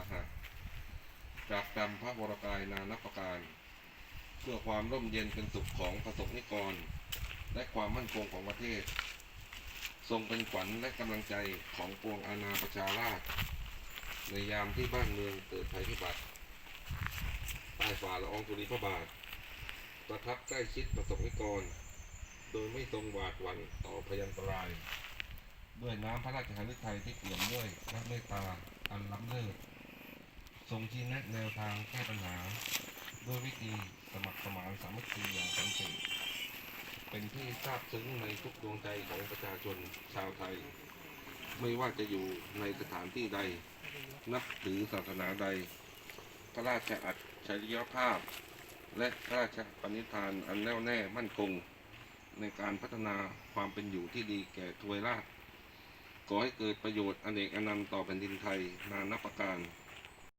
าหะจากกรรมพระวรกายนานับประการ เพื่อความร่มเย็นเป็นสุขของประสบนิกร และความมั่นคงของประเทศ ทรงเป็นขวัญและกำลังใจของปวงอาณาประชาราษฎร์ในยามที่บ้านเมืองเกิดภัยพิบัติใต้ฝ่าละอองธุลีพระบาท ประทับใกล้ชิดประสบนิกร โดยไม่ทรงหวาดหวั่นต่อพยันตราย ด้วยน้ำพระราชหฤทัยที่เปี่ยมด้วยพระเมตตาอันล้ำเลิศ ทรงชี้แนะแนวทางแก้ปัญหา ด้วยวิธีสมัครสมานสามัคคีอย่างสันติเป็นที่ทราบซึ้งในทุกดวงใจของประชาชนชาวไทย ไม่ว่าจะอยู่ในสถานที่ใด นับถือศาสนาใด พระราชอัจฉริยภาพ และพระราชปณิธานอันแน่วแน่มั่นคง ในการพัฒนาความเป็นอยู่ที่ดีแก่ทวยราชขอให้เกิดประโยชน์อเนกอนันต์ต่อแผ่นดินไทยนานับประการ